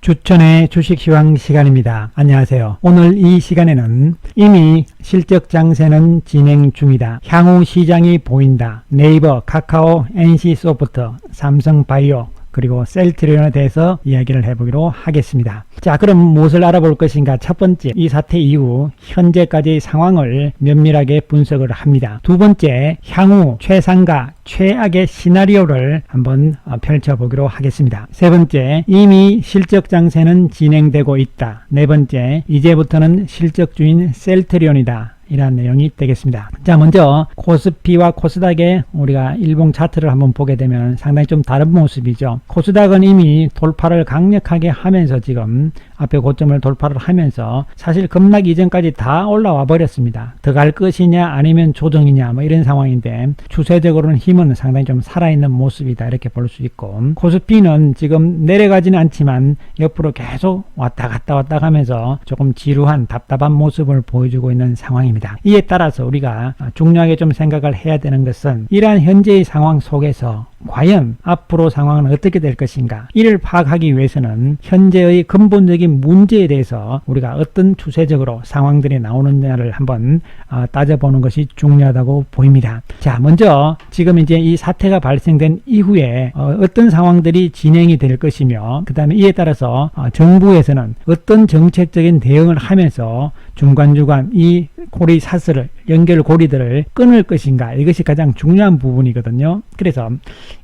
주천의 주식시황 시간입니다. 안녕하세요. 오늘 이 시간에는 이미 실적 장세는 진행 중이다. 향후 시장이 보인다. 네이버, 카카오, NC소프트, 삼성바이오, 그리고 셀트리온에 대해서 이야기를 해보기로 하겠습니다. 자, 그럼 무엇을 알아볼 것인가? 첫 번째, 이 사태 이후 현재까지의 상황을 면밀하게 분석을 합니다. 두 번째, 향후 최상가, 최악의 시나리오를 한번 어, 펼쳐보기로 하겠습니다. 세 번째, 이미 실적 장세는 진행되고 있다. 네 번째, 이제부터는 실적 주인 셀트리온이다. 이라는 내용이 되겠습니다. 자, 먼저 코스피와 코스닥의 우리가 일봉 차트를 한번 보게 되면 상당히 좀 다른 모습이죠. 코스닥은 이미 돌파를 강력하게 하면서 지금 앞에 고점을 돌파를 하면서 사실 급락 이전까지 다 올라와 버렸습니다. 더 갈 것이냐 아니면 조정이냐 뭐 이런 상황인데 추세적으로는 힘은 상당히 좀 살아있는 모습이다 이렇게 볼 수 있고 코스피는 지금 내려가지는 않지만 옆으로 계속 왔다 갔다 왔다 가면서 조금 지루한 답답한 모습을 보여주고 있는 상황입니다. 이에 따라서 우리가 중요하게 좀 생각을 해야 되는 것은 이러한 현재의 상황 속에서 과연 앞으로 상황은 어떻게 될 것인가 이를 파악하기 위해서는 현재의 근본적인 문제에 대해서 우리가 어떤 추세적으로 상황들이 나오느냐를 한번 어, 따져보는 것이 중요하다고 보입니다. 자 먼저 지금 이제 이 사태가 발생된 이후에 어, 떤 상황들이 진행이 될 것이며 그 다음에 이에 따라서 어, 정부에서는 어떤 정책적인 대응을 하면서 중간중간 이 고리 사슬을 연결 고리들을 끊을 것인가 이것이 가장 중요한 부분이거든요. 그래서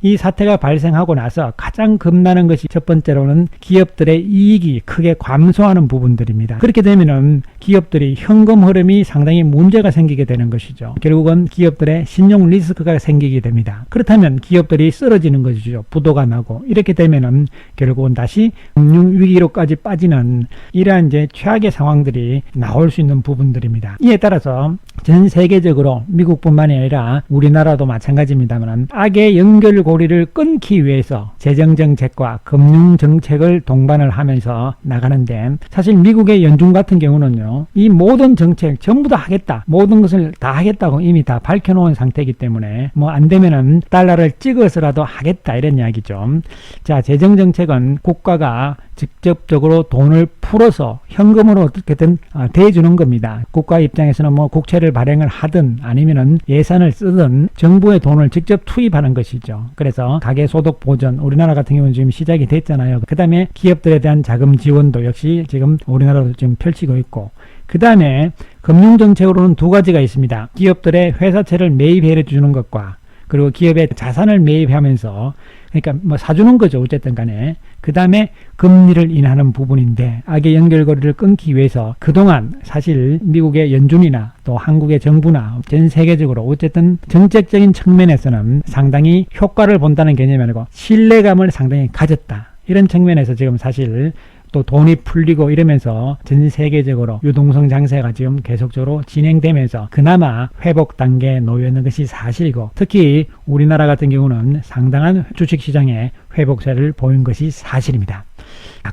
이 사태가 발생하고 나서 가장 겁나는 것이 첫 번째로는 기업들의 이익이 크게 감소하는 부분들입니다. 그렇게 되면은 기업들이 현금 흐름이 상당히 문제가 생기게 되는 것이죠. 결국은 기업들의 신용 리스크가 생기게 됩니다. 그렇다면 기업들이 쓰러지는 것이죠. 부도가 나고 이렇게 되면은 결국은 다시 금융 위기로까지 빠지는 이러한 이제 최악의 상황들이 나올 수 있는 부분들입니다. 이에 따라서 전 세계적으로 미국뿐만이 아니라 우리나라도 마찬가지입니다만 악의 연결고리를 끊기 위해서 재정 정책과 금융 정책을 동반을 하면서 나가 는데 사실 미국의 연준 같은 경우는요 이 모든 정책 전부 다 하겠다 모든 것을 다 하겠다고 이미 다 밝혀놓은 상태이기 때문에 뭐 안 되면은 달러를 찍어서라도 하겠다 이런 이야기죠 자 재정정책은 국가가 직접적으로 돈을 풀어서 현금으로 어떻게든 어, 대주는 겁니다. 국가 입장에서는 뭐 국채를 발행을 하든 아니면은 예산을 쓰든 정부의 돈을 직접 투입하는 것이죠. 그래서 가계소득 보전 우리나라 같은 경우는 지금 시작이 됐잖아요. 그 다음에 기업들에 대한 자금 지원도 역시 지금 우리나라도 지금 펼치고 있고 그 다음에 금융정책으로는 두 가지가 있습니다. 기업들의 회사채를 매입해 주는 것과 그리고 기업의 자산을 매입하면서 그러니까 뭐 사주는 거죠. 어쨌든 간에. 그 다음에 금리를 인하는 부분인데 악의 연결고리를 끊기 위해서 그동안 사실 미국의 연준이나 또 한국의 정부나 전 세계적으로 어쨌든 정책적인 측면에서는 상당히 효과를 본다는 개념이 아니고 신뢰감을 상당히 가졌다. 이런 측면에서 지금 사실 또 돈이 풀리고 이러면서 전 세계적으로 유동성 장세가 지금 계속적으로 진행되면서 그나마 회복 단계에 놓여 있는 것이 사실이고 특히 우리나라 같은 경우는 상당한 주식시장의 회복세를 보인 것이 사실입니다.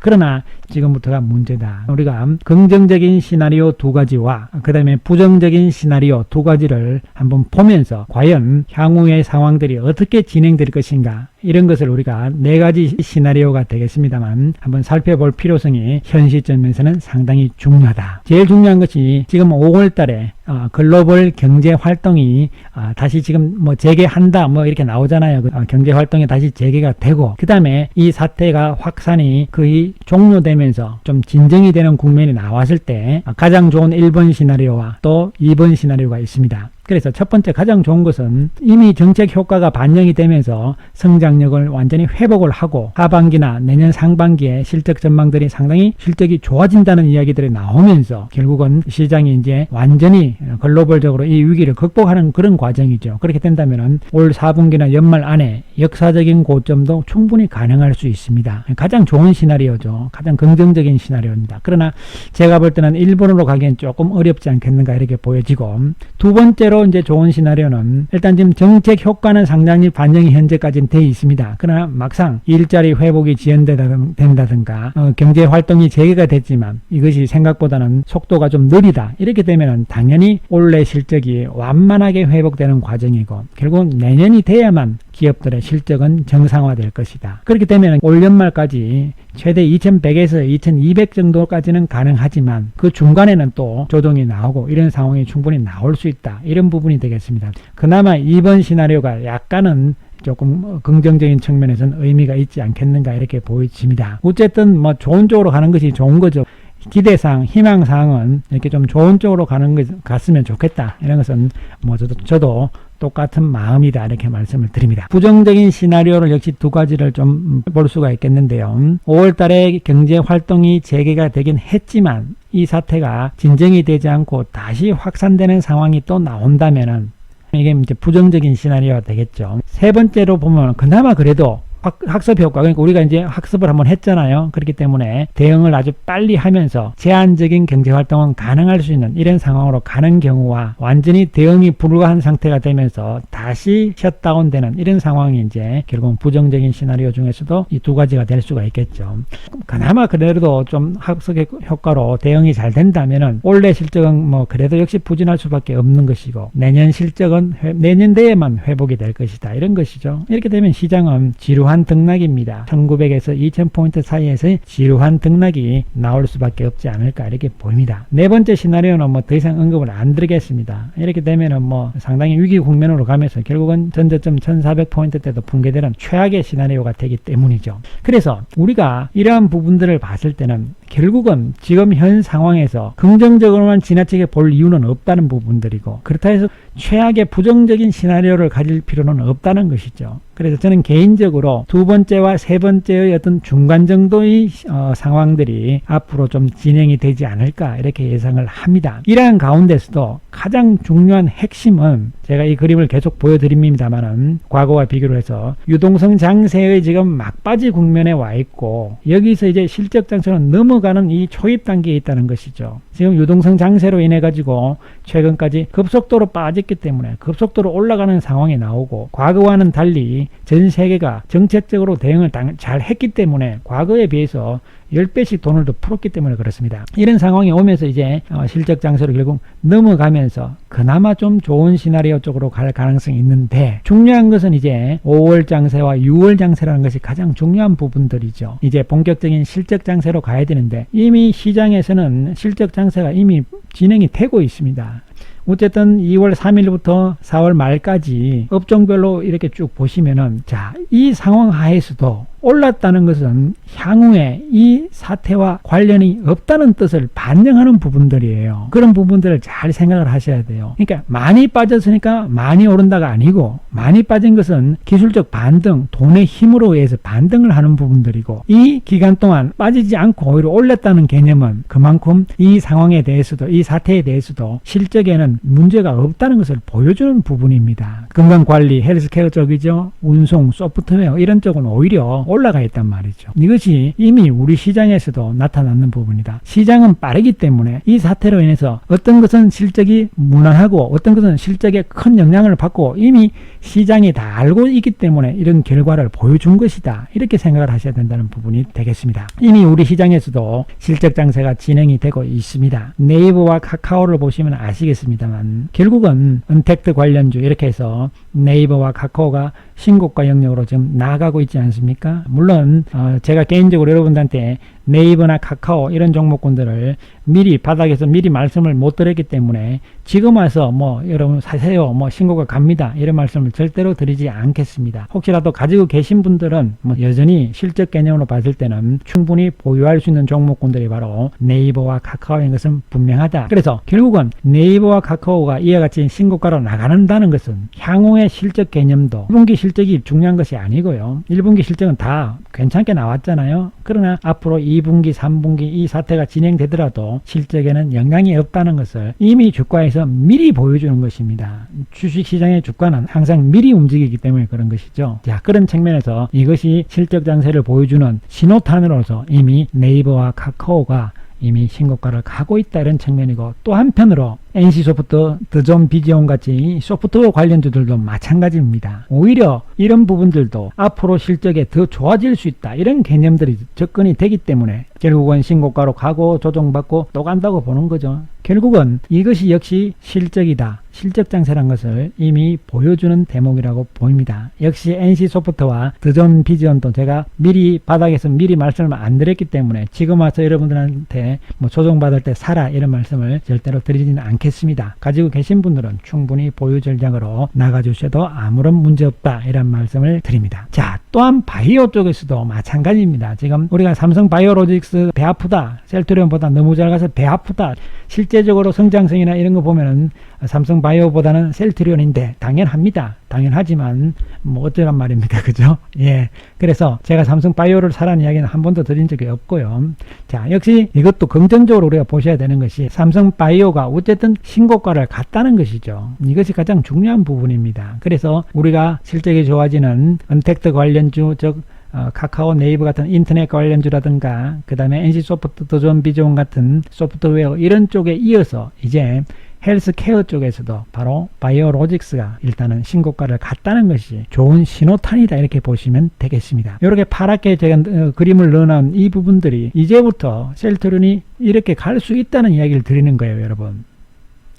그러나 지금부터가 문제다. 우리가 긍정적인 시나리오 두 가지와 그 다음에 부정적인 시나리오 두 가지를 한번 보면서 과연 향후의 상황들이 어떻게 진행될 것인가 이런 것을 우리가 네 가지 시나리오가 되겠습니다만 한번 살펴볼 필요성이 현 시점에서는 상당히 중요하다. 제일 중요한 것이 지금 5월 달에 어, 글로벌 경제 활동이 어, 다시 지금 뭐 재개한다 뭐 이렇게 나오잖아요. 그, 어, 경제 활동이 다시 재개가 되고 그 다음에 이 사태가 확산이 거의 종료 되면서 좀 진정이 되는 국면이 나왔을 때 가장 좋은 1번 시나리오와 또 2번 시나리오가 있습니다. 그래서 첫 번째 가장 좋은 것은 이미 정책 효과가 반영이 되면서 성장력을 완전히 회복을 하고 하반기나 내년 상반기에 실적 전망들이 상당히 실적이 좋아진다는 이야기들이 나오면서 결국은 시장이 이제 완전히 글로벌적으로 이 위기를 극복하는 그런 과정이죠. 그렇게 된다면 올 4분기나 연말 안에 역사적인 고점도 충분히 가능할 수 있습니다. 가장 좋은 시나리오죠. 가장 긍정적인 시나리오입니다. 그러나 제가 볼 때는 일본으로 가기엔 조금 어렵지 않겠는가 이렇게 보여지고 두 번째로 번째로 이제 좋은 시나리오는 일단 지금 정책 효과는 상당히 반영이 현재까지는 돼 있습니다. 그러나 막상 일자리 회복이 지연된다든가 어, 경제 활동이 재개가 됐지만 이것이 생각보다는 속도가 좀 느리다. 이렇게 되면 당연히 올해 실적이 완만하게 회복되는 과정이고 결국 내년이 돼야만 기업들의 실적은 정상화될 것이다. 그렇게 되면 올 연말까지 최대 2100에서 2200 정도까지는 가능하지만 그 중간에는 또 조정이 나오고 이런 상황이 충분히 나올 수 있다. 이런 부분이 되겠습니다. 그나마 이번 시나리오가 약간은 조금 긍정적인 측면에서는 의미가 있지 않겠는가 이렇게 보여집니다. 어쨌든 뭐 좋은 쪽으로 가는 것이 좋은 거죠. 기대상, 희망사항은 이렇게 좀 좋은 쪽으로 가는 것 같으면 좋겠다. 이런 것은 뭐 저도, 저도 똑같은 마음이다. 이렇게 말씀을 드립니다. 부정적인 시나리오를 역시 두 가지를 좀 볼 수가 있겠는데요. 5월 달에 경제 활동이 재개가 되긴 했지만 이 사태가 진정이 되지 않고 다시 확산되는 상황이 또 나온다면은 이게 이제 부정적인 시나리오가 되겠죠. 세 번째로 보면 그나마 그래도 학, 학습 효과 그러니까 우리가 이제 학습을 한번 했잖아요. 그렇기 때문에 대응을 아주 빨리 하면서 제한적인 경제 활동은 가능할 수 있는 이런 상황으로 가는 경우와 완전히 대응이 불가한 상태가 되면서 다시 셧다운되는 이런 상황이 이제 결국 부정적인 시나리오 중에서도 이 두 가지가 될 수가 있겠죠. 그나마 그래도 좀 학습 효과로 대응이 잘 된다면은 올해 실적은 뭐 그래도 역시 부진할 수밖에 없는 것이고 내년 실적은 회, 내년 대에만 회복이 될 것이다 이런 것이죠. 이렇게 되면 시장은 지루한 등락입니다. 1900에서 2000포인트 사이에서 지루한 등락이 나올 수밖에 없지 않을까 이렇게 보입니다. 네 번째 시나리오는 뭐 더 이상 언급을 안 드리겠습니다. 이렇게 되면은 뭐 상당히 위기 국면으로 가면서 결국은 전저점 1400포인트 때도 붕괴되는 최악의 시나리오가 되기 때문이죠. 그래서 우리가 이러한 부분들을 봤을 때는 결국은 지금 현 상황에서 긍정적으로만 지나치게 볼 이유는 없다는 부분들이고 그렇다 해서 최악의 부정적인 시나리오를 가질 필요는 없다는 것이죠. 그래서 저는 개인적으로 두 번째와 세 번째의 어떤 중간 정도의 어, 상황들이 앞으로 좀 진행이 되지 않을까 이렇게 예상을 합니다. 이러한 가운데서도 가장 중요한 핵심은 제가 이 그림을 계속 보여드립니다만은 과거와 비교를 해서 유동성 장세의 지금 막바지 국면에 와 있고 여기서 이제 실적 장세는 넘어 가는 이 초입 단계에 있다는 것이죠. 지금 유동성 장세로 인해 가지고 최근까지 급속도로 빠졌기 때문에 급속도로 올라가는 상황이 나오고 과거와는 달리 전 세계가 정책적으로 대응을 잘 했기 때문에 과거에 비해서 10배씩 돈을 더 풀었기 때문에 그렇습니다. 이런 상황이 오면서 이제 어, 실적 장세로 결국 넘어가면서 그나마 좀 좋은 시나리오 쪽으로 갈 가능성이 있는데 중요한 것은 이제 5월 장세와 6월 장세라는 것이 가장 중요한 부분들이죠. 이제 본격적인 실적 장세로 가야 되는데 이미 시장에서는 실적 장세가 이미 진행이 되고 있습니다. 어쨌든 2월 3일부터 4월 말까지 업종별로 이렇게 쭉 보시면은 자, 이 상황 하에서도 올랐다는 것은 향후에 이 사태와 관련이 없다는 뜻을 반영하는 부분들이에요. 그런 부분들을 잘 생각을 하셔야 돼요. 그러니까 많이 빠졌으니까 많이 오른다가 아니고 많이 빠진 것은 기술적 반등, 돈의 힘으로 의해서 반등을 하는 부분들이고 이 기간 동안 빠지지 않고 오히려 올렸다는 개념은 그만큼 이 상황에 대해서도 이 사태에 대해서도 실적에는 문제가 없다는 것을 보여주는 부분입니다. 건강관리, 헬스케어 쪽이죠. 운송, 소프트웨어 이런 쪽은 오히려 올라가 있단 말이죠. 이것이 이미 우리 시장에서도 나타나는 부분이다. 시장은 빠르기 때문에 이 사태로 인해서 어떤 것은 실적이 무난하고 어떤 것은 실적에 큰 영향을 받고 이미 시장이 다 알고 있기 때문에 이런 결과를 보여준 것이다. 이렇게 생각을 하셔야 된다는 부분이 되겠습니다. 이미 우리 시장에서도 실적 장세가 진행이 되고 있습니다. 네이버와 카카오를 보시면 아시겠습니다만 결국은 은택트 관련주 이렇게 해서 네이버와 카카오가 신고가 영역으로 지금 나가고 있지 않습니까? 물론 어 제가 개인적으로 여러분들한테 네이버나 카카오 이런 종목군들을 미리 바닥에서 미리 말씀을 못 드렸기 때문에 지금 와서 뭐 여러분 사세요 뭐 신고가 갑니다 이런 말씀을 절대로 드리지 않겠습니다. 혹시라도 가지고 계신 분들은 뭐 여전히 실적 개념으로 봤을 때는 충분히 보유할 수 있는 종목군들이 바로 네이버와 카카오인 것은 분명하다. 그래서 결국은 네이버와 카카오가 이와 같이 신고가로 나가는다는 것은 향후의 실적 개념도 1분기 실적이 중요한 것이 아니고요. 1분기 실적은 다 괜찮게 나왔잖아요. 그러나 앞으로 2분기, 3분기 이 사태가 진행되더라도 실적에는 영향이 없다는 것을 이미 주가에서 미리 보여주는 것입니다. 주식시장의 주가는 항상 미리 움직이기 때문에 그런 것이죠. 자, 그런 측면에서 이것이 실적 장세를 보여주는 신호탄으로서 이미 네이버와 카카오가 이미 신고가를 가고 있다 이런 측면이고 또 한편으로 NC소프트, 드존 비지온 같이 소프트웨어 관련주들도 마찬가지입니다. 오히려 이런 부분들도 앞으로 실적에 더 좋아질 수 있다 이런 개념들이 접근이 되기 때문에 결국은 신고가로 가고 조정받고 또 간다고 보는 거죠. 결국은 이것이 역시 실적이다. 실적 장세란 것을 이미 보여주는 대목이라고 보입니다. 역시 NC 소프트와 드존 비전도 제가 미리 바닥에서 미리 말씀을 안 드렸기 때문에 지금 와서 여러분들한테 뭐 조정받을 때 사라 이런 말씀을 절대로 드리지는 않겠습니다. 가지고 계신 분들은 충분히 보유 전략으로 나가주셔도 아무런 문제 없다 이런 말씀을 드립니다. 자 또한 바이오 쪽에서도 마찬가지입니다. 지금 우리가 삼성 바이오로직스 배 아프다 셀트리온보다 너무 잘 가서 배 아프다 실제 적으로 성장성이나 이런 거 보면은 삼성 바이오보다는 셀트리온인데 당연합니다. 당연하지만 뭐 어쩌란 말입니까, 그죠? 예. 그래서 제가 삼성 바이오를 사라는 이야기는 한 번도 드린 적이 없고요. 자, 역시 이것도 긍정적으로 우리가 보셔야 되는 것이 삼성 바이오가 어쨌든 신고가를 갔다는 것이죠. 이것이 가장 중요한 부분입니다. 그래서 우리가 실적이 좋아지는 언택트 관련주 즉 어, 카카오 네이버 같은 인터넷 관련주라든가 그 다음에 NC소프트, 도전 비전 같은 소프트웨어 이런 쪽에 이어서 이제 헬스케어 쪽에서도 바로 바이오로직스가 일단은 신고가를 갔다는 것이 좋은 신호탄이다 이렇게 보시면 되겠습니다. 이렇게 파랗게 제가 어, 그림을 넣어놓은 이 부분들이 이제부터 셀트론이 이렇게 갈 수 있다는 이야기를 드리는 거예요 여러분.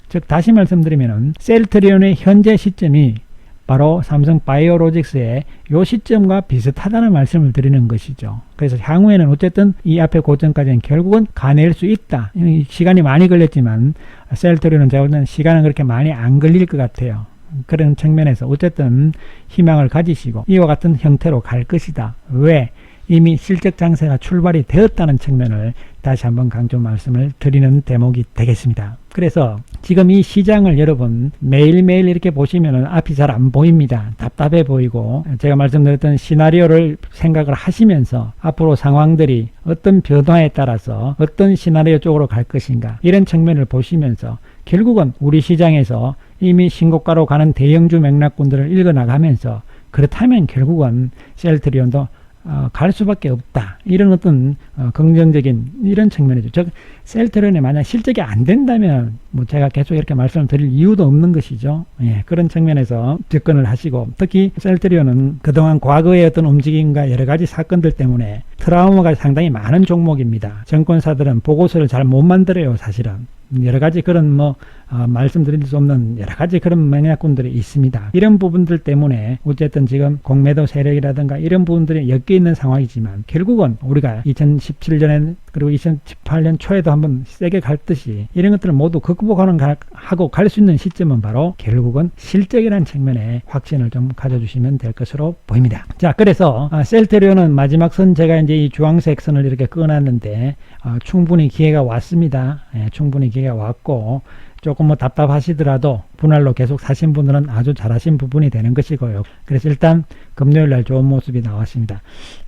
즉 다시 말씀드리면 셀트리온의 현재 시점이 바로 삼성 바이오로직스의 요 시점과 비슷하다는 말씀을 드리는 것이죠. 그래서 향후에는 어쨌든 이 앞에 고점까지는 결국은 가낼 수 있다. 시간이 많이 걸렸지만 셀트리온은 제가 볼 때는 시간은 그렇게 많이 안 걸릴 것 같아요. 그런 측면에서 어쨌든 희망을 가지시고 이와 같은 형태로 갈 것이다. 왜? 이미 실적 장세가 출발이 되었다는 측면을 다시 한번 강조 말씀을 드리는 대목이 되겠습니다. 그래서 지금 이 시장을 여러분 매일매일 이렇게 보시면 앞이 잘 안 보입니다. 답답해 보이고 제가 말씀드렸던 시나리오를 생각을 하시면서 앞으로 상황들이 어떤 변화에 따라서 어떤 시나리오 쪽으로 갈 것인가 이런 측면을 보시면서 결국은 우리 시장에서 이미 신고가로 가는 대형주 맥락군들을 읽어 나가면서 그렇다면 결국은 셀트리온도 어, 갈 수밖에 없다. 이런 어떤 어, 긍정적인 이런 측면이죠. 즉 셀트론이 만약 실적이 안 된다면 뭐 제가 계속 이렇게 말씀을 드릴 이유도 없는 것이죠. 예, 그런 측면에서 접근을 하시고 특히 셀트리온은 그동안 과거의 어떤 움직임과 여러 가지 사건들 때문에 트라우마가 상당히 많은 종목입니다. 정권사들은 보고서를 잘 못 만들어요, 사실은. 여러 가지 그런 뭐 어, 말씀드릴 수 없는 여러 가지 그런 맥락군들이 있습니다. 이런 부분들 때문에 어쨌든 지금 공매도 세력이라든가 이런 부분들이 엮여 있는 상황이지만 결국은 우리가 2017년에 그리고 2018년 초에도 한번 세게 갈 듯이 이런 것들을 모두 극복하는 가, 하고 갈 수 있는 시점은 바로 결국은 실적이라는 측면에 확신을 좀 가져주시면 될 것으로 보입니다. 자, 그래서 아, 셀테리온은 마지막 선 제가 이제 이 주황색 선을 이렇게 끊어놨는데 아, 충분히 기회가 왔습니다. 예, 충분히 기회가 왔고 조금 뭐 답답하시더라도 분할로 계속 사신 분들은 아주 잘하신 부분이 되는 것이고요. 그래서 일단 금요일 날 좋은 모습이 나왔습니다.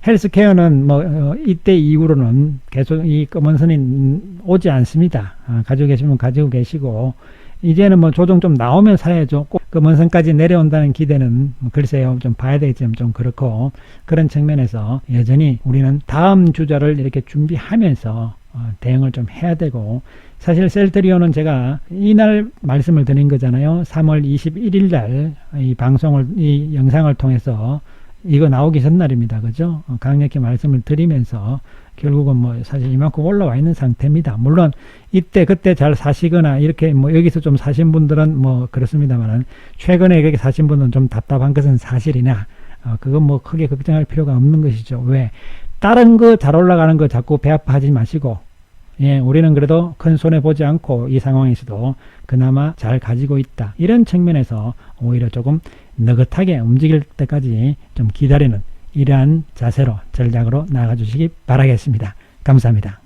헬스케어는 뭐 어, 이때 이후로는 계속 이 검은 선이 오지 않습니다. 아, 가지고 계시면 가지고 계시고 이제는 뭐 조정 좀 나오면 사야죠. 꼭 검은 선까지 내려온다는 기대는 뭐 글쎄요 좀 봐야 되겠지만 좀 그렇고 그런 측면에서 여전히 우리는 다음 주자를 이렇게 준비하면서 어, 대응을 좀 해야 되고 사실 셀트리온은 제가 이날 말씀을 드린 거잖아요. 3월 21일 날 이 방송을 이 영상을 통해서 이거 나오기 전날입니다. 그죠? 어, 강력히 말씀을 드리면서 결국은 뭐 사실 이만큼 올라와 있는 상태입니다. 물론 이때 그때 잘 사시거나 이렇게 뭐 여기서 좀 사신 분들은 뭐 그렇습니다만은 최근에 그렇게 사신 분은 좀 답답한 것은 사실이나 어, 그건 뭐 크게 걱정할 필요가 없는 것이죠. 왜? 다른 거 잘 올라가는 거 자꾸 배 아파하지 마시고 예, 우리는 그래도 큰 손해 보지 않고 이 상황에서도 그나마 잘 가지고 있다. 이런 측면에서 오히려 조금 느긋하게 움직일 때까지 좀 기다리는 이러한 자세로 전략으로 나가주시기 바라겠습니다. 감사합니다.